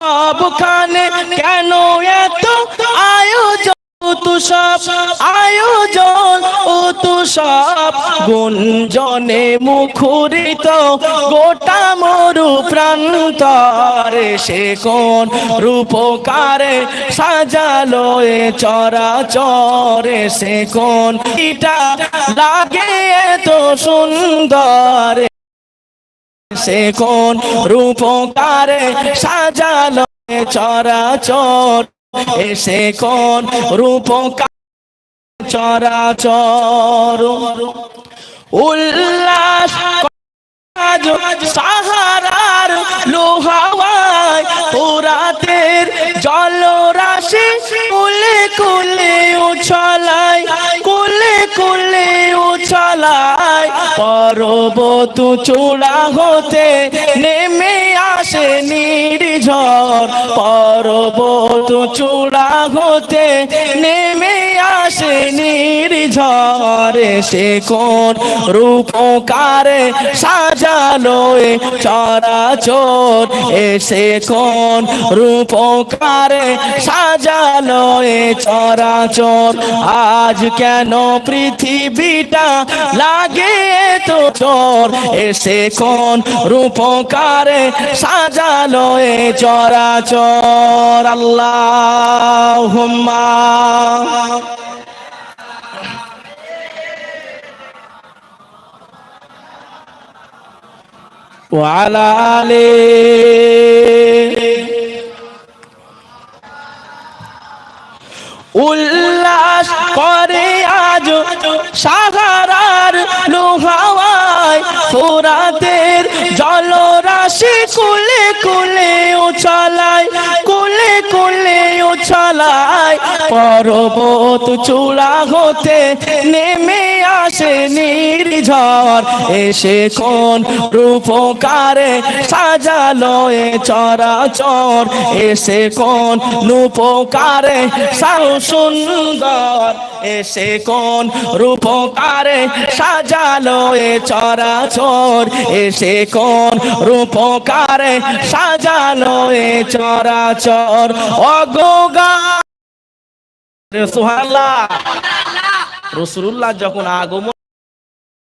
সবখানে কেন এত আয়োজন? তো সব আয়োজন, ও তো সব গুঞ্জনে মুখরিত। গোটা মরু প্রান্তরে সে কোন রূপকারে সাজালো এ চরাচরে? সে কোন এটা লাগে এত সুন্দর? সে কোন রূপকারে সাজালো চরাচর? এসে কোন রূপকার চরাচর? উল্লাস সাহারার লোহাওয়ায় পুরাতের জলরাশি কুলে কুলে পর্বত চূড়া হতে, নেমে আসে নির্ঝর। পর্বত চূড়া হতে, নেমে আসে নির্ঝরে। সে কোন রূপকারে সাজালো এ চরাচর। এসে কোন রূপকারে সাজালো এ চরাচর। আজ কেন পৃথিবীটা লাগে তো চোর এসে কোন রূপকারে সাজালো এ চরাচর আল্লাহ وعلى آله পর্বত চূড়া হতে নেমে আসে নির্ঝর। এসে কোন রূপকারে সাজালো এ চরাচর। এসে কোন রূপকারে সাউ সুন্দর। এসে কোন রূপকারে সাজালো এ চরাচর। এসে কোন রূপকারে সাজালো এ চরাচর। অগোগা রসুল্লাহ যখন আগমন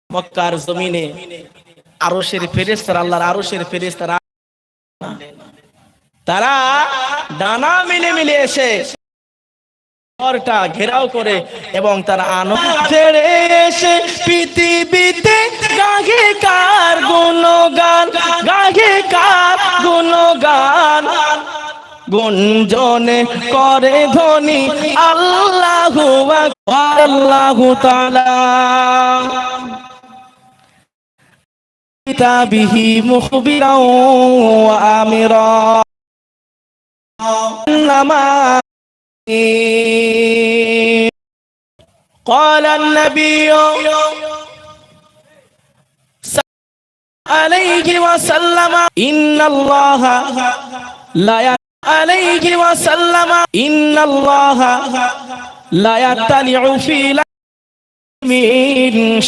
মক্কার জমিনে আরশের ফেরেস্তার আল্লাহর আরশের ফেরেস্তারা তারা ডানা মিলে মিলে এসে ঘরটা ঘেরাও করে এবং তারা আনন্দ এসে পৃথিবীতে গাহে কার গুণগান গাহে কার গুণগান। গুঞ্জনে করে ধ্বনি আল্লাহু আকবার আল্লাহু তাআলা কিতাবিহি মুখবিরাও ওয়া আমিরা إنما قال النبي عليه وسلم إن الله لا ي- عليه وسلم إن الله لا يطلع في ليل من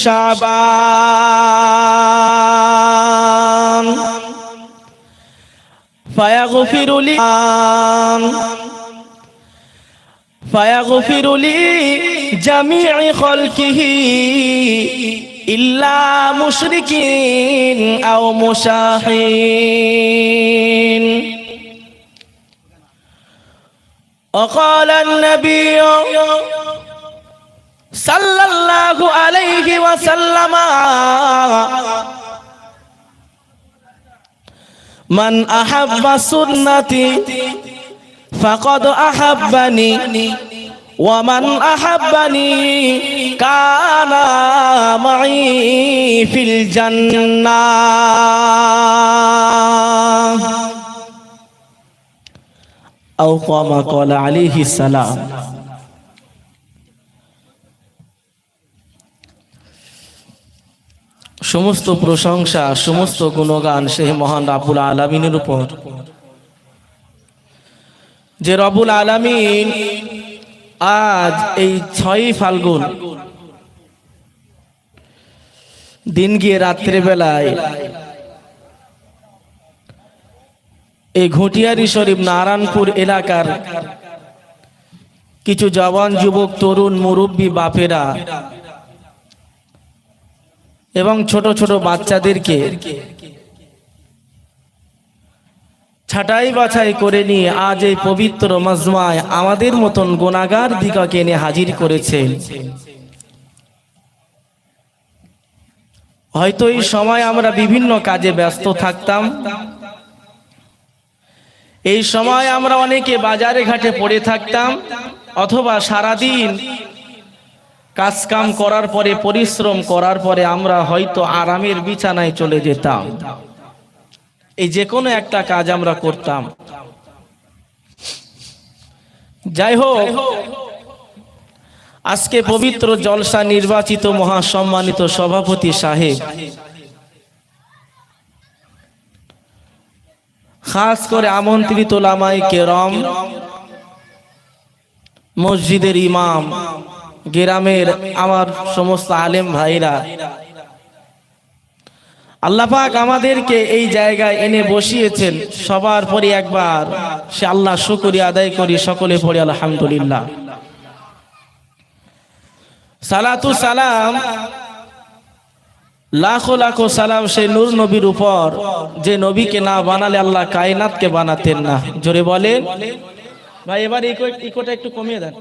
شعبان فيغفر لي فيغفر لي جميع خلقه إلا مشركين أو مشاحين وقال النبي صلى الله عليه وسلم من أحب سنتي فقد أحبني ومن أحبني كان معي في الجنة কলা সমস্ত প্রশংসা, সমস্ত গুণগান সেই মহান রাবুল আলমিনের উপর। যে রবুল আলমিন আজ এই ছয়ই ফাল্গুন দিন গিয়ে রাত্রিবেলায় এই ঘটিয়ারি শরীফ নারায়ণপুর এলাকার কিছু জওয়ান যুবক, তরুণ, মুরব্বী, বাপেরা এবং ছোট ছোট বাচ্চাদেরকে ছাটাই বাছাই করে নিয়ে আজ এই পবিত্র মজমায় আমাদের মতন গোনাগার দিকাকে এনে হাজির করেছেন হয়তো এই সময় আমরা বিভিন্ন কাজে ব্যস্ত থাকতাম। এই সময় আমরা অনেকে বাজারে ঘাটে পড়ে থাকতাম, অথবা সারাদিন কাজ কাম করার পরে, পরিশ্রম করার পরে আমরা হয়তো আরামের বিছানায় চলে যেতাম। এই যে কোনো একটা কাজ আমরা করতাম। যাই হোক, আজকে পবিত্র জলসা নির্বাচিত মহাসম্মানিত সভাপতি সাহেব খাস করে আমন্ত্রিত লামাই কেরম, মসজিদের ইমাম, গ্রামের আমার সমস্ত আলেম ভাইরা। আল্লাপাক আমাদেরকে এই জায়গায় এনে বসিয়েছেন, সবার পরে একবার। সে আল্লাহ শুকরি আদায় করি, সকলে পড়ি আলহামদুলিল্লাহ। সালাতু সালাম লাখো লাখো সালাম সেই নূর নবীর উপর, যে নবীকে না বানালে আল্লাহ কায়নাতকে বানাতেন না। জোরে বলেন। ভাই, এবার ইকো ইকোটা একটু কমিয়ে দেন।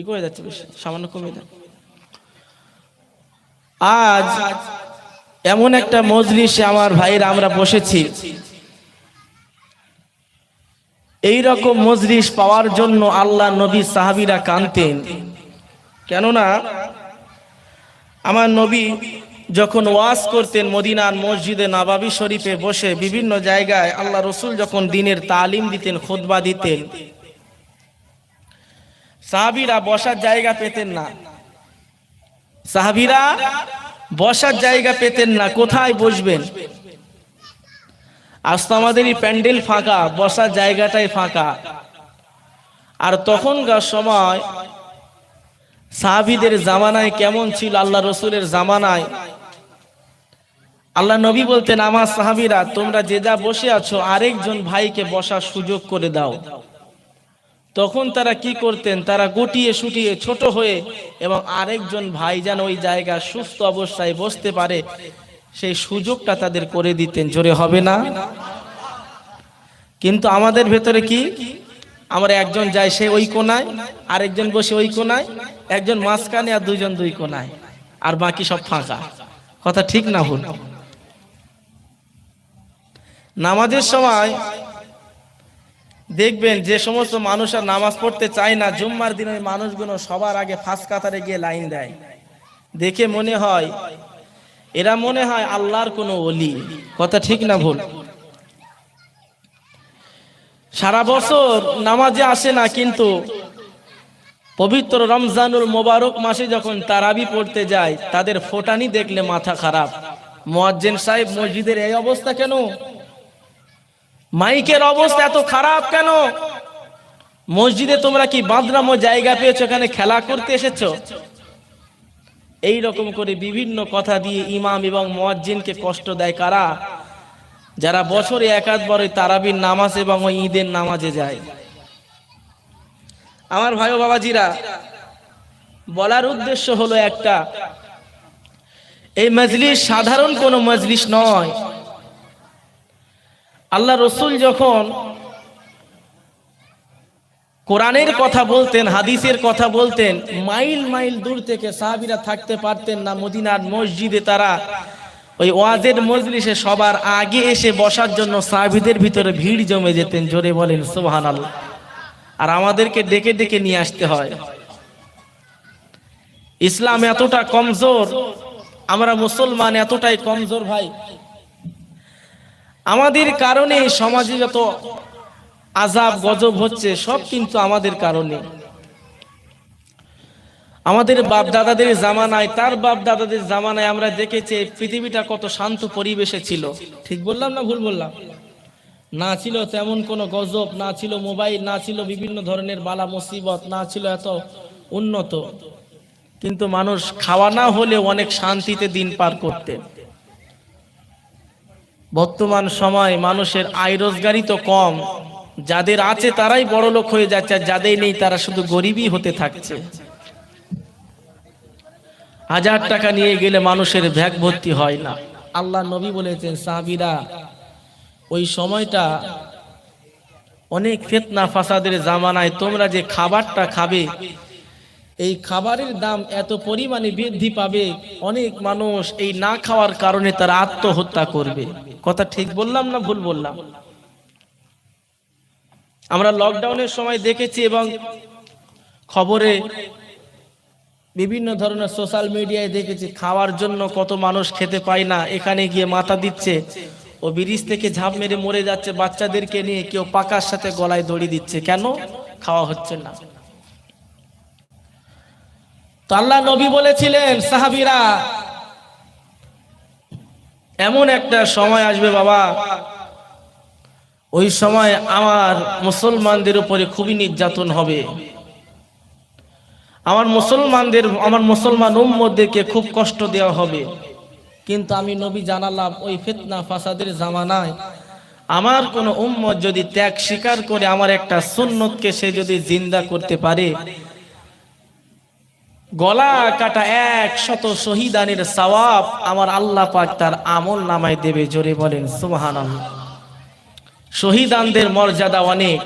ইকো হয়ে যাচ্ছে সামান্য কমিয়ে দেন। আজ এমন একটা মজলিসে আমার ভাইরা আমরা বসেছি। এই রকম মজলিস পাওয়ার জন্য আল্লাহ নবী সাহাবিরা কানতেন কেননা, আমার নবী যখন ওয়াজ করতেন মদিনার মসজিদে নবাবী শরীফে বসে বিভিন্ন জায়গায় আল্লাহ রসুল যখন দিনের তালিম দিতেন, খুতবা দিতেন, সাহাবিরা বসার জায়গা পেতেন না। সাহাবিরা বসার জায়গা পেতেন না, কোথায় বসবেন? আজ তো আমাদেরই প্যান্ডেল ফাঁকা, বসার জায়গাটাই ফাঁকা। আর তখনকার সময় সাহাবিদের জামানায় কেমন ছিল? আল্লাহ রসুলের জামানায়। আল্লাহ নবী বলতেন, আমার সাহাবিরা, তোমরা যে যা বসে আছো, আরেকজন ভাইকে বসার সুযোগ করে দাও। তখন তারা কি করতেন? তারা গুটিয়ে শুটিয়ে ছোট হয়ে এবং আরেকজন ভাই যেন ওই জায়গা সুস্থ অবস্থায় বসতে পারে, সেই সুযোগটা তাদের করে দিতেন। জোরে হবে না? কিন্তু আমাদের ভেতরে কি? আমরা একজন যায় সে ওই কোনায়, আরেকজন বসে ওই কোনায়, একজন মাঝখানে আর দুইজন দুই কোনায়, আর বাকি সব ফাঁকা। কথা ঠিক না ভুল? নামাজের সময় দেখবেন যে সমস্ত মানুষ আর নামাজ পড়তে চায় না, জুম্মার দিন ওই মানুষগুলো সবার আগে ফাঁস কাতারে গিয়ে লাইন দেয়। দেখে মনে হয়, এরা মনে হয় আল্লাহর কোনো অলি কথা ঠিক না ভুল? সারা বছর নামাজে আসে না, কিন্তু পবিত্র রমজানুল মোবারক মাসে যখন তারাবি পড়তে যায়, তাদের ফোটানি দেখলে মাথা খারাপ। মোয়াজ্জেন সাহেব, মসজিদের এই অবস্থা কেন? মাইকের অবস্থা এত খারাপ কেন? মসজিদে তোমরা কি বাদরামো জায়গা পেয়েছ, এখানে খেলা করতে এসেছ? এই রকম করে বিভিন্ন কথা দিয়ে ইমাম এবং মোয়াজ্জিনকে কষ্ট দেয় কারা? যারা বছরে একাধবার ওই তারাবির নামাজ এবং ওই ঈদের নামাজে যায়। আমার ভাই ও বাবাজিরা, বলার উদ্দেশ্য হলো একটা। এই মজলিস সাধারণ কোনো মজলিস নয়। আল্লাহ রসুল যখন কোরআনের কথা বলতেন, হাদিসের কথা বলতেন, মাইল মাইল দূর থেকে সাহাবিরা থাকতে পারতেন না মদিনার মসজিদে তারা ওই ওয়াজের মজলিসে সবার আগে এসে বসার জন্য সাহাবিদের ভিতরে ভিড় জমে যেতেন, জোরে বলেন সোহান আর আমাদেরকে ডেকে ডেকে নিয়ে আসতে হয়। ইসলাম এতটা কমজোর, আমরা মুসলমান এতটাই কমজোর ভাই। আমাদের কারণে সমাজে যত আজাব গজব হচ্ছে, সব কিন্তু আমাদের কারণে। আমাদের বাপ দাদাদের জামানায়, তার বাপ দাদাদের জামানায় আমরা দেখেছি পৃথিবীটা কত শান্ত পরিবেশে ছিল। ঠিক বললাম না ভুল বললাম? না ছিল তেমন কোনো গজব, না ছিল মোবাইল, না ছিল বিভিন্ন ধরনের বালা মুসিবত, না ছিল এত উন্নত। কিন্তু মানুষ খাওয়া না হলে অনেক শান্তিতে দিন পার করতে। বর্তমান সময় মানুষের আয় রোজগারই তো কম। যাদের আছে তারাই বড় লোক হয়ে যাচ্ছে, আর যাদের নেই তারা শুধু গরিবই হতে থাকছে। হাজার টাকা নিয়ে গেলে মানুষের ভ্যাগ ভর্তি হয় না। আল্লাহ নবী বলেছেন, সাহাবিরা, ওই সময়টা অনেক ফেতনা ফাসাদের জামানায় তোমরা যে খাবারটা খাবে, এই খাবারের দাম এত পরিমাণে বৃদ্ধি পাবে, অনেক মানুষ এই না খাওয়ার কারণে তারা আত্মহত্যা করবে। কথা ঠিক বললাম না ভুল বললাম? আমরা লকডাউনের সময় দেখেছি এবং খবরে বিভিন্ন ধরনের সোশ্যাল মিডিয়ায় দেখেছি, খাওয়ার জন্য কত মানুষ খেতে পায় না, এখানে গিয়ে মাথা দিচ্ছে। ও ব্রিজ থেকে ঝাঁপ মেরে মরে যাচ্ছে, বাচ্চাদেরকে নিয়ে কেউ পাকার সাথে গলায় দড়ি দিচ্ছে। কেন? খাওয়া হচ্ছে না। তো আল্লাহ নবী বলেছিলেন, সাহাবিরা, এমন একটা সময় আসবে বাবা, ওই সময় আমার মুসলমানদের উপরে খুবই নির্যাতন হবে। আমার মুসলমানদের, আমার মুসলমান উম্মদেরকে খুব কষ্ট দেওয়া হবে। কিন্তু আমি নবী জানালাম, ওই ফিতনা ফাসাদের জামানায় আমার কোন উম্মত যদি ত্যাগ স্বীকার করে আমার একটা সুন্নতকে সে যদি জিন্দা করতে পারে, গলা কাটা এক শত শহীদানের সওয়াব আমার আল্লাহ পাক তার আমল নামায় দেবে। জোরে বলেন সুবহান শহীদানদের মর্যাদা অনেক।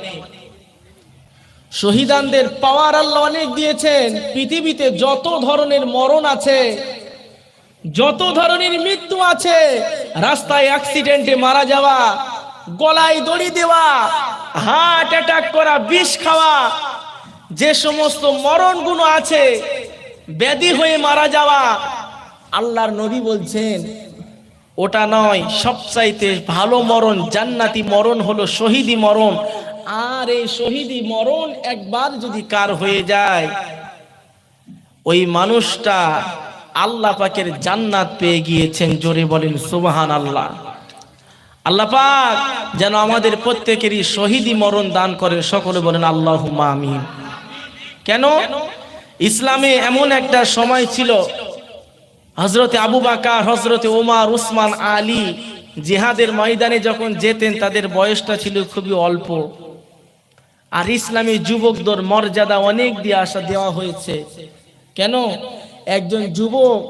শহীদানদের পাওয়ার আল্লাহ অনেক দিয়েছেন। পৃথিবীতে যত ধরনের মরণ আছে, যত ধরনের মৃত্যু আছে, রাস্তায় অ্যাক্সিডেন্টে মারা যাওয়া, গলায় দড়ি দেওয়া হার্ট অ্যাটাক করা, বিষ খাওয়া, যে সমস্ত মরণগুলো আছে, ব্যাধি হয়ে মারা যাওয়া, আল্লাহর নবী বলছেন, ওটা নয়, সবচাইতে ভালো মরণ, জান্নাতি মরণ হলো শহীদি মরণ। আর এই শহীদি মরণ একবার যদি কার হয়ে যায়, ওই মানুষটা আল্লাহ পাকের জান্নাত পেয়ে গিয়েছেন। জোরে বলেন সুবাহান আল্লাহ আল্লাহ পাক যেন আমাদের প্রত্যেকেরই শহীদি মরণ দান করেন সকলে বলেন আল্লাহ আমিন। কেন? ইসলামে এমন একটা সময় ছিল হজরতে আবু বাকার হজরতে ওমার উসমান, আলী জিহাদের ময়দানে যখন যেতেন, তাদের বয়সটা ছিল খুবই অল্প। আর ইসলামী যুবকদের মর্যাদা অনেক দিয়ে আসা দেওয়া হয়েছে। কেন? একজন যুবক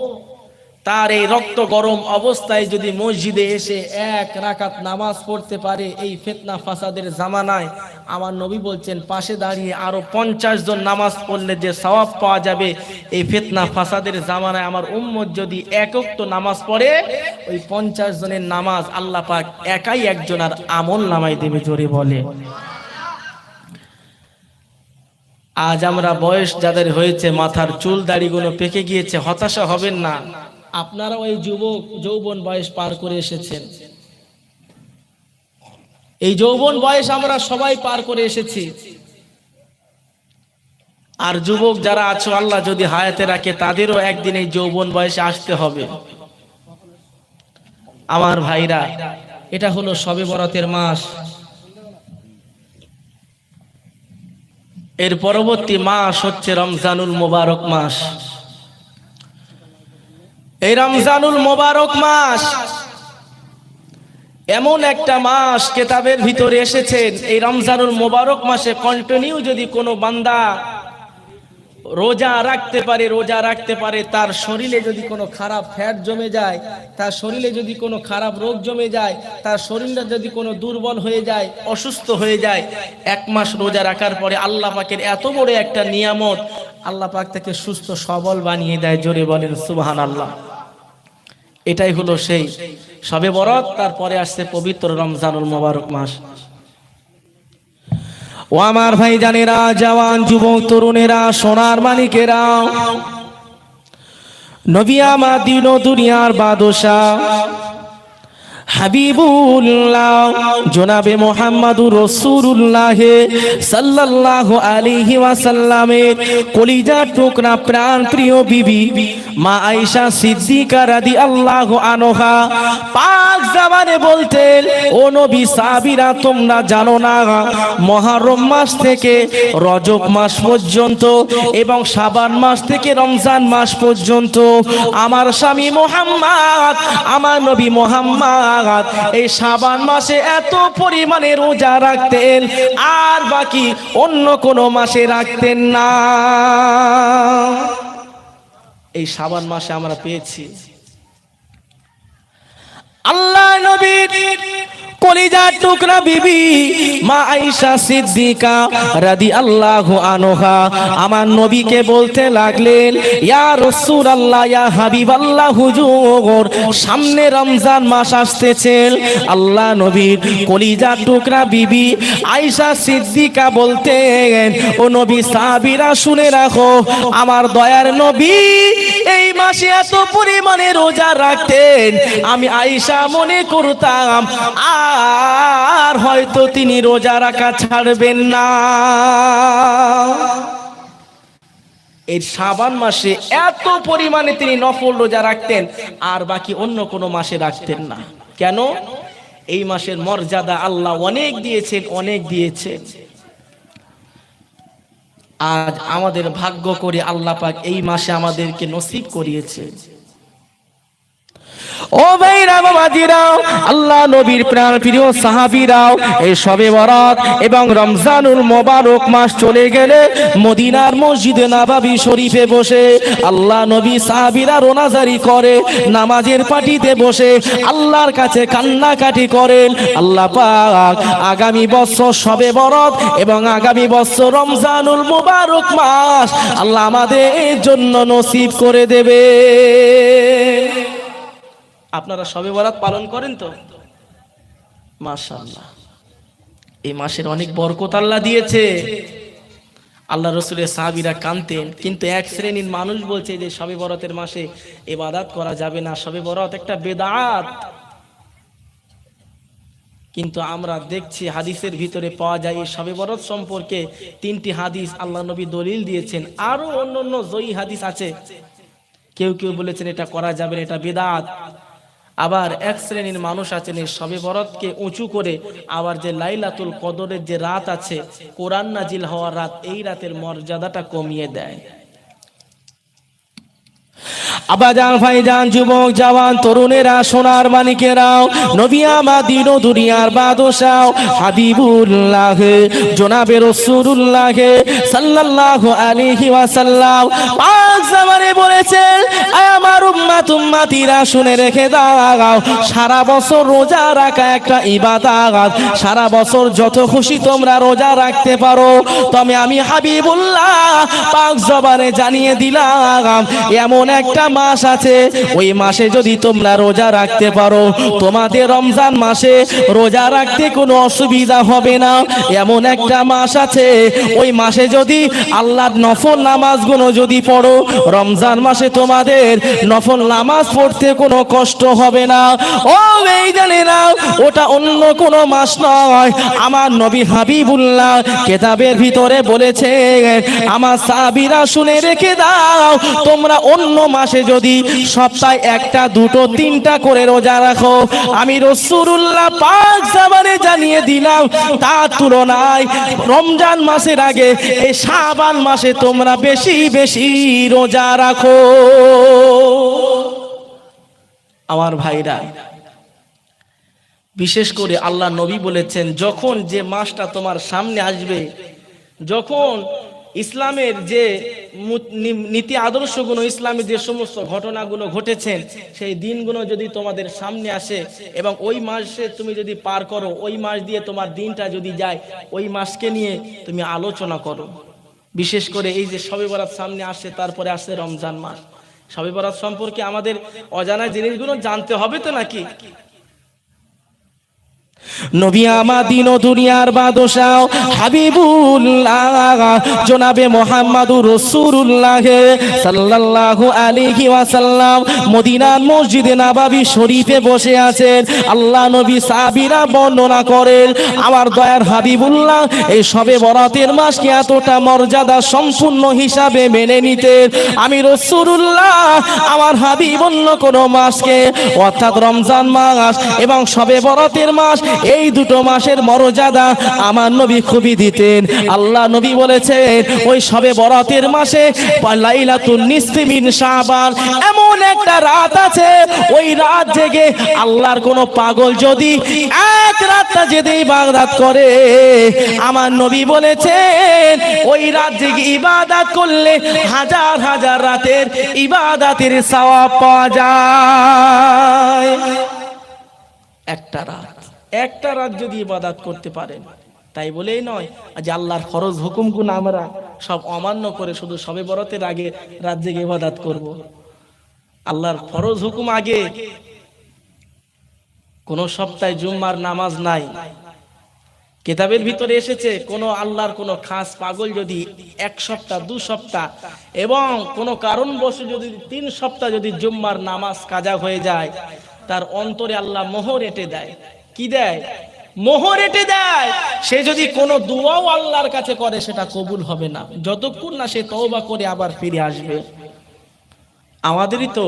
তার এই রক্ত গরম অবস্থায় যদি মসজিদে এসে এক রাকাত নামাজ পড়তে পারে এই ফেতনা ফাসাদের জামানায়, আমার নবী বলছেন, পাশে দাঁড়িয়ে আরও পঞ্চাশ জন নামাজ পড়লে যে সওয়াব পাওয়া যাবে, এই ফেতনা ফাসাদের জামানায় আমার উম্মত যদি একক তো নামাজ পড়ে, ওই পঞ্চাশ জনের নামাজ আল্লাহ পাক একাই একজনের আমল নামাই দেবে, জোরে বলে। আজ আমরা বয়স যাদের হয়েছে, মাথার চুল দাড়িগুলো পেকে গিয়েছে, হতাশা হবেন না। আপনারা ওই যুবক, যৌবন বয়স পার করে এসেছেন। এই যৌবন বয়স আমরা সবাই পার করে এসেছি। আর যুবক যারা আছো, আল্লাহ যদি হায়াতে রাখে, তাদেরও একদিন এই যৌবন বয়সে আসতে হবে। আমার ভাইরা, এটা হলো সবে বরাতের মাস। এর পরবর্তী মাস হচ্ছে রমজানুল মোবারক মাস। এই রমজানুল মোবারক মাস এমন একটা মাস কেতাবের ভিতরে এসেছেন। এই রমজানুল মোবারক মাসে কন্টিনিউ যদি কোনো বান্দা রোজা রাখতে পারে, রোজা রাখতে পারে, তার শরীরে যদি কোনো খারাপ ফ্যাট জমে যায়, তার শরীরে যদি কোনো খারাপ রোগ জমে যায়, তার শরীরটা যদি কোনো দুর্বল হয়ে যায়, অসুস্থ হয়ে যায়, এক মাস রোজা রাখার পরে আল্লাহ পাকের এত বড় একটা নিয়ামত, আল্লাহ পাক তাকে সুস্থ সবল বানিয়ে দেয়, জোরে বলেন সুবাহান আল্লাহ এটাই হলো সেই, সবে বরত, তারপরে আসছে পবিত্র রমজানুল মোবারক মাস। ও আমার ভাই জানেরা জওয়ান যুবক তরুণেরা সোনার মালিকেরা। নবিয়া মা দিন দুনিয়ার বাদশা হাবিবুল্লাহ আলাইহি ওয়াসাল্লামের বিবি মা আয়েশা রাদিয়াল্লাহু আনহা বলতেন সাহাবীরা, তোমরা জানো না, মহরম মাস থেকে রজব মাস পর্যন্ত এবং সাবান মাস থেকে রমজান মাস পর্যন্ত আমার স্বামী মোহাম্মদ, আমার নবী মোহাম্মদ এই শাবান মাসে এত পরিমাণে রোজা রাখতেন, আর বাকি অন্য কোনো মাসে রাখতেন না। এই শাবান মাসে আমরা পেয়েছি। আল্লাহ নবীর কলিজার টুকরা বিবি মা আয়েশা সিদ্দিকা রাদিয়াল্লাহু আনহা আমার নবীকে বলতে লাগলেন, ইয়া রাসূলুল্লাহ, ইয়া হাবিবাল্লাহ, হুজুর, সামনে রমজান মাস আসতেছে। আল্লাহ নবীর কলিজার টুকরা বিবি আয়েশা সিদ্দিকা বলতেন, ও নবী, সাহাবীরা শুনে রাখো, আমার দয়ার নবী এই মাসে এত পরিমাণে রোজা রাখতেন। আমি আয়েশা মনে করতাম আর হয়তো তিনি রোজা রাখা ছাড়বেন না। এই শাবান মাসে এত পরিমাণে তিনি নফল রোজা রাখতেন, আর বাকি অন্য কোনো মাসে রাখতেন না। কেন? এই মাসের মর্যাদা আল্লাহ অনেক দিয়েছেন অনেক দিয়েছেন আজ আমাদের ভাগ্য করে আল্লাহ পাক এই মাসে আমাদেরকে নসিব করিয়েছে। ও ভাইরা বাবাজিরাও আল্লাহ নবীর প্রাণ প্রিয় সাহাবীরাও, এই সবে বরাত এবং রমজানুল মোবারক মাস চলে গেলে মদিনার মসজিদে নাবাবি শরীফে বসে, আল্লাহ নবী সাহাবীরা রোনাজারি করে, নামাজের পাটিতে বসে, আল্লাহর কাছে কান্নাকাটি করেন, আল্লাহ পাক আগামী বছর সবে বরত এবং আগামী বছর রমজানুল মোবারক মাস আল্লাহ আমাদের জন্য নসিব করে দেবে। আপনারা সবে বরাত পালন করেন তো? মাশাআল্লাহ। এই মাসের অনেক বরকত আল্লাহ দিয়েছে। আল্লাহ রসুলের সাহাবিরা কানতেন কিন্তু এক শ্রেণির মানুষ বলছে যে সবে বরাতের মাসে এবাদাত করা যাবে না, সবে বরাত একটা বেদাত। কিন্তু আমরা দেখছি হাদিসের ভিতরে পাওয়া যায় এই সবে বরত সম্পর্কে তিনটি হাদিস আল্লাহ নবী দলিল দিয়েছেন। আরও অন্য অন্য জয়ী হাদিস আছে। কেউ কেউ বলেছেন এটা করা যাবে না, এটা বেদাত। আবার এক শ্রেণির মানুষ আছেন এই সবে বরতকে উঁচু করে, আবার যে লাইলাতুল কদরের যে রাত আছে, কোরআন নাজিল হওয়ার রাত, এই রাতের মর্যাদাটা কমিয়ে দেয়। আবাজান ভাইজান যুবক, জওয়ান, তরুণেরা, সোনার মানিকেরাও নবী আমাদিন ও দুনিয়ার বাদশাও, হাবিবুল্লাহ, জনাবে রাসূলুল্লাহ সাল্লাল্লাহু আলাইহি ওয়াসাল্লাম। জামানে বলেছেন আমার শুনে রেখে দাও, সারা বছর রোজা রাখা একটা ইবাদত, সারা বছর যত খুশি তোমরা রোজা রাখতে পারো। তবে আমি হাবিবুল্লাহ পাক জবানে জানিয়ে দিলাম, এমন একটা মাস আছে, ওই মাসে যদি তোমরা রোজা রাখতে পারো, তোমাদের রমজান মাসে রোজা রাখতে কোনো অসুবিধা হবে না। এমন একটা মাস আছে, ওই মাসে যদি আল্লাহর নফল নামাজগুলো যদি পড়ো, রমজান মাসে তোমাদের নফল নামাজ পড়তে কোনো কষ্ট হবে না। ও এই জানে না ওটা অন্য কোনো মাস নয়। আমার নবী হাবিবুল্লাহ কেতাবের ভিতরে বলেছে, আমার সাবিরা শুনে রেখে দাও, তোমরা অন্য মাসে যদি সপ্তাহে একটা, দুটো, তিনটা করে রোজা রাখো, আমি রসুরুল্লাহ পাক জামানে জানিয়ে দিলাম তার তুলনায় রমজান মাসের আগে এই শাবান মাসে তোমরা বেশি বেশি রোজা রাখো। আমার ভাইরা, বিশেষ করে আল্লাহ নবী বলেছেন, যখন যে মাসটা তোমার সামনে আসবে, যখন ইসলামের যে নীতি আদর্শগুলো ইসলামের যে সমস্ত ঘটনাগুলো ঘটেছেন সেই দিনগুলো যদি তোমাদের সামনে আসে এবং ওই মাসে তুমি যদি পার করো, ওই মাস দিয়ে তোমার দিনটা যদি যায়, ওই মাসকে নিয়ে তুমি আলোচনা করো। বিশেষ করে এই যে সবে বরাত সামনে আসে, তারপরে আসে রমজান মাস। সবে বরাত সম্পর্কে আমাদের অজানা জিনিসগুলো জানতে হবে তো নাকি? নবী আমার দিন ও দুনিয়ার বাদশাহ হাবিবুল্লাহ, জনাবে মোহাম্মদুর রসুল্লাহ সাল্লাল্লাহু আলাইহি ওয়াসাল্লাম, মদিনার মসজিদে নাবাবি শরীফে বসে আছেন। আল্লাহ নবী সাহাবীরা বর্ণনা করেন, আমার দয়ার হাবিবুল্লাহ, এই সবে বরাতের মাসকে এতটা মর্যাদা সম্পূর্ণ হিসাবে মেনে নিতেন। আমি রসুল্লাহ আমার হাবিব অন্য কোনো মাসকে, অর্থাৎ রমজান মাস এবং সবে বরাতের মাস এই দুটো মাসের মর্যাদা আমার নবী খুবই দিতেন। আল্লাহ নবী বলেছেন, ওই সবে বরাতের মাসে শাবান এমন একটা রাত আছে, ওই রাত জেগে আল্লাহর কোন পাগল যদি এক রাতটা যদি ইবাদত করে। আমার নবী বলেছেন, ওই রাত জেগে ইবাদত করলে হাজার হাজার রাতের ইবাদাতের সওয়াব পাওয়া যায়। একটা রাত। একটা রাত যদি ইবাদত করতে পারেন তাই বলেই নয় যে আল্লাহর ফরজ হুকুমগুন আমরা সব অমান্য করে শুধু সবে বরতের আগে রাত জেগে ইবাদত করব। আল্লাহর ফরজ হুকুম আগে কোন সপ্তাহে জুম্মার নামাজ নাই। কেতাবের ভিতরে এসেছে, কোন আল্লাহর কোন খাস পাগল যদি এক সপ্তাহ, দু সপ্তাহ এবং কোন কারণবশত যদি তিন সপ্তাহ যদি জুম্মার নামাজ কাজা হয়ে যায়, তার অন্তরে আল্লাহ মোহর এটে দেয়। কি দেয়? মোহর এটে দেয়। সে যদি কোনো দোয়াও আল্লাহর কাছে করে, সেটা কবুল হবে না। যতক্ষণ না সে তওবা করে আবার ফিরে আসবে। আমাদেরই তো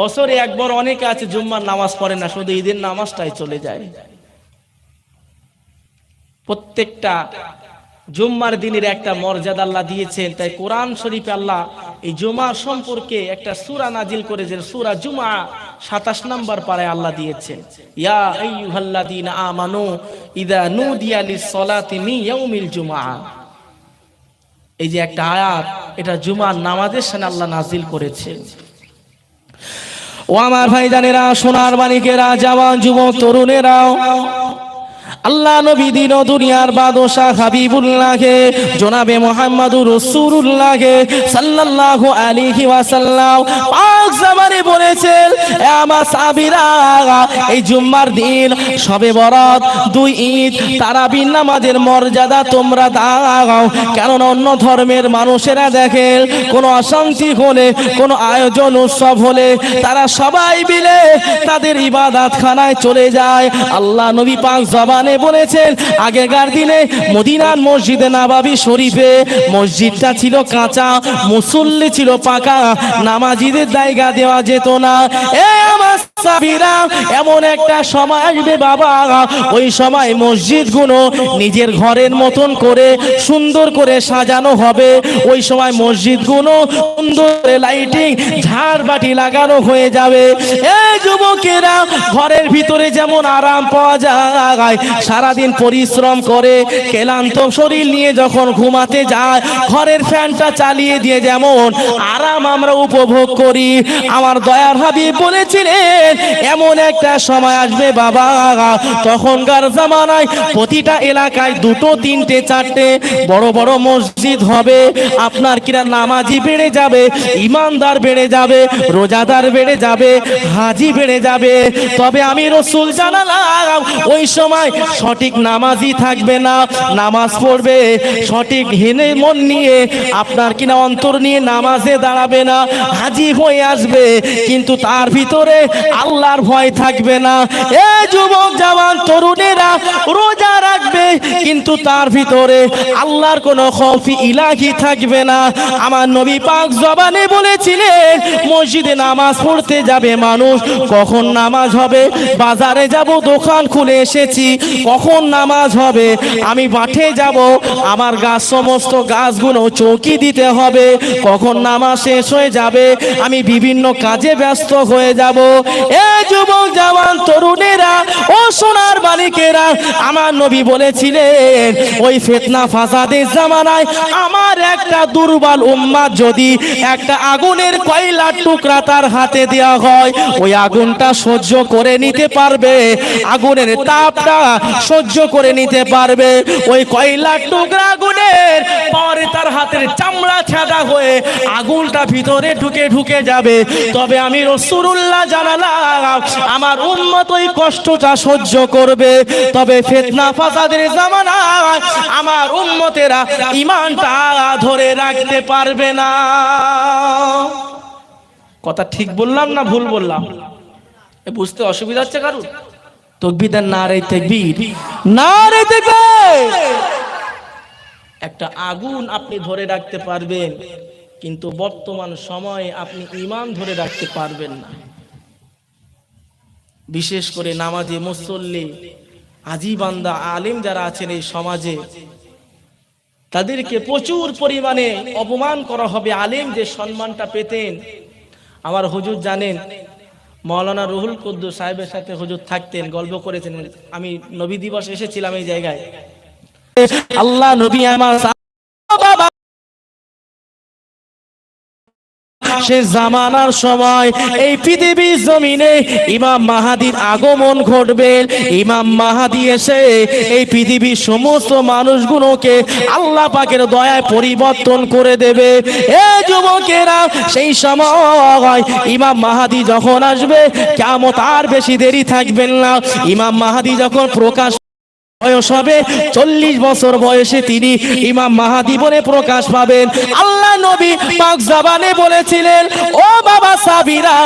বছরে একবার অনেকে আছে, জুম্মার নামাজ পড়ে না, শুধু ঈদের নামাজটাই চলে যায়। প্রত্যেকটা জুম্মার দিনের একটা মর্যাদা আল্লাহ দিয়েছেন, তাই কোরআন শরীফে আল্লাহ এই জুমার সম্পর্কে একটা সূরা নাজিল করেছেন সূরা জুমা সাতাশ নাম্বার পারে আল্লাহ দিয়েছেন। ইয়া আইয়ুহাল্লাযীনা আমানু ইদা নুদিয়া লিস-সালাতি মিন ইয়াউমিল জুমআ। এই যে একটা আয়াত, এটা জুমার নামাজের সামনে আল্লাহ নাজিল করেছেন ও আমার ভাইজানেরা, সোনার মানিকেরা, জওয়ান যুবক, তরুণেরাও আল্লাহ নবী দিন দুনিয়ার বাদশাহ হাবিবুল্লাহকে, জনাবে মোহাম্মদুর রসুল্লাহকে সাল্লাল্লাহু আলাইহি ওয়াসাল্লাম পাক জামানে বলেছেন, এ আমার সাবিরা এই জুম্মার দিন সবে বরাত, দুই ঈদ, তারাবির নামাজের মর্যাদা তোমরা দাও। কারণ অন্য ধর্মের মানুষেরা দেখেন, কোনো অশান্তি হলে, কোনো আয়োজন উৎসব হলে, তারা সবাই মিলে তাদের ইবাদাত খানায় চলে যায়। আল্লাহ নবী পাক জবানে বলেছেন, আগেকার দিনে মদিনার মসজিদে নাবাবি শরীফে মসজিদটা ছিল কাঁচা, মুসল্লি ছিল পাকা, নামাজিদের জায়গা দেওয়া যেত না। এ আমার সাবিরা এমন একটা সময় আসবে বাবা। ওই সময় মসজিদগুলো নিজের ঘরের মতন করে সুন্দর করে সাজানো হবে। ওই সময় মসজিদগুলো সুন্দর করে লাইটিং ঝাড়বাটি লাগানো হয়ে যাবে। এই যুবকেরা, ঘরের ভিতরে যেমন আরাম পাওয়া যায়, সারাদিন পরিশ্রম করে ক্লান্ত শরীর নিয়ে যখন ঘুমাতে যায়, ঘরের ফ্যানটা চালিয়ে দিয়ে যেমন, আরাম আমরা উপভোগ করি। আমার দয়ার হাবিব বলেছিলেন এমন একটা সময় আসবে বাবা। তখনকার জামানায় প্রতিটা এলাকায় দুটো, তিনটে, চারটে বড় বড় মসজিদ হবে। আপনার কিনা নামাজি বেড়ে যাবে, ইমানদার বেড়ে যাবে, রোজাদার বেড়ে যাবে, হাজি বেড়ে যাবে। তবে আমি রসুল জানালাম, ওই সময় সঠিক নামাজি থাকবে না, নামাজ পড়বে। সঠিক হেনে মন নিয়ে আপনার কিনা অন্তর নিয়ে নামাজে দাঁড়াবে না, হাজি হয়ে আসবে। কিন্তু তার ভিতরে আল্লাহর ভয় থাকবে না। এ যুবক, জওয়ান, তরুণেরা রোজা রাখবে, কিন্তু তার ভিতরে আল্লাহর কোনো খৌফি ইলাহি থাকবে না। আমার নবী পাক জবানে বলেছিলেন, মসজিদে নামাজ পড়তে যাবে মানুষ, কখন নামাজ হবে? বাজারে যাব, দোকান খুলে এসেছি, কখন নামাজ হবে? আমি মাঠে যাব, আমার গাছ সমস্ত গাছগুলো চৌকি দিতে হবে, কখন নামাজ শেষ হয়ে যাবে? আমি বিভিন্ন কাজে ব্যস্ত হয়ে যাব এ যুবক জওয়ান তরুণেরা, ও সোনার বালিকেরা আমার নবী বলেছিলেন, ওই ফেতনা ফাসাদের জামানায় আমার একটা দুর্বল উম্মাদ যদি একটা আগুনের কয়লার টুকরা তার হাতে দেওয়া হয়, ওই আগুনটা সহ্য করে নিতে পারবে, আগুনের তাপটা সহ্য করে নিতে পারবে, ওই কয়লার টুকরা আগুনের পরে তার হাতের চামড়া ছেঁড়া হয়ে আগুনটা ভিতরে ঢুকে ঢুকে যাবে। তবে আমি রসুরুল্লাহ জানালাম আমার উন্মত ওই কষ্টটা সহ্য করবে। তবে ফেতনা ফাসাদের জামানায় আমার উম্মতেরা ইমানটা ধরে রাখতে পারবে না। কথা ঠিক বললাম না ভুল বললাম? বুঝতে অসুবিধা হচ্ছে কারুর? তকবিদার না রে তেকবীর। না রে একটা আগুন আপনি ধরে রাখতে পারবেন, কিন্তু বর্তমান সময়ে আপনি ইমান ধরে রাখতে পারবেন না। বিশেষ করে নামাজে, মুসল্লি আজিবান্দা আলিম যারা আছেন এই সমাজে, তাদেরকে প্রচুর পরিমাণে অপমান করা হবে। আলিম যে সম্মানটা পেতেন, আমার হুজুর জানেন, মৌলানা রুহুল কুদ্দু সাহেবের সাথে হুজুর থাকতেন, গল্প করেছেন। আমি নবী দিবস এসেছিলাম এই জায়গায়। আল্লাহ নবী আমার সে জামানার সময় এই পৃথিবীর জমিনে ইমাম মাহাদির আগমন ঘটবে। ইমাম মাহাদি এসে এই পৃথিবীর সমস্ত মানুষগুলোকে আল্লাহ পাকের দয়ায় পরিবর্তন করে দেবে। এ যুবকেরা, সেই সময় ইমাম মাহাদি যখন আসবে কেমন আর বেশি দেরি থাকবেন না। ইমাম মাহাদি যখন প্রকাশ বয়স হবে চল্লিশ বছর বয়সে তিনি ইমাম মাহাদি বলে প্রকাশ পাবেন। আল্লাহ নবী জাবানে বলেছিলেন, ও বাবা সাবিরা,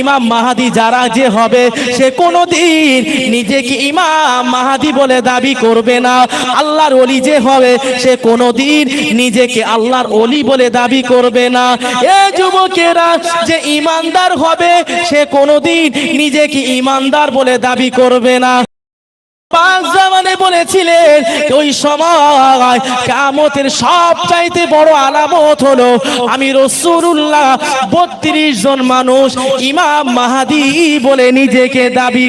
ইমাম মাহাদি যারা যে হবে, সে কোনো কোনোদিন নিজেকে ইমাম মাহাদি বলে দাবি করবে না। আল্লাহর অলি যে হবে, সে কোনোদিন নিজেকে আল্লাহর অলি বলে দাবি করবে না। এ যুবকেরা, যে ইমানদার হবে, সে কোনো কোনোদিন নিজেকে ইমানদার বলে দাবি করবে না। পাক জামানে বলেছিলেন, ওই সময় কামতের সব চাইতে বড় আলামত হলো, আমি রসুল্লাহ বত্রিশ জন মানুষ ইমাম মাহাদি বলে নিজেকে দাবি